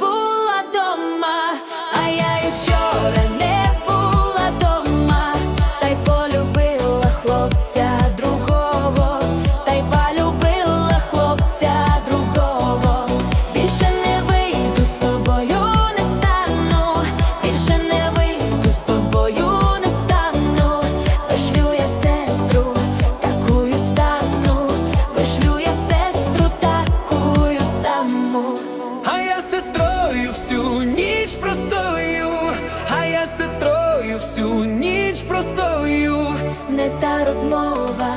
bu тобою всю ніч простою, не та розмова,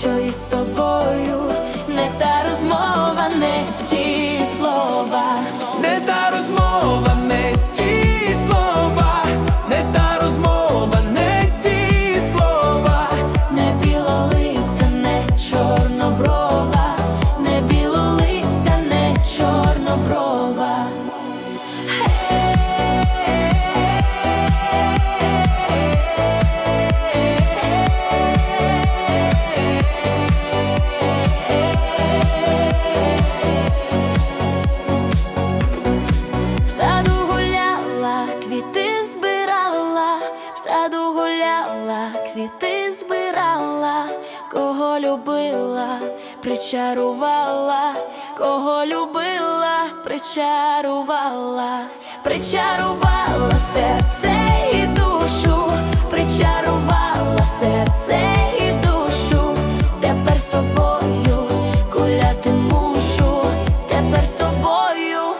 що із тобою, не та розмова, не ті слова, не та. саду гуляла, квіти збирала, кого любила, причарувала, кого любила, причарувала, причарувала серце і душу, причарувала серце і душу, тепер з тобою гуляти мушу, тепер з тобою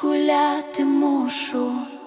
гуляти мушу.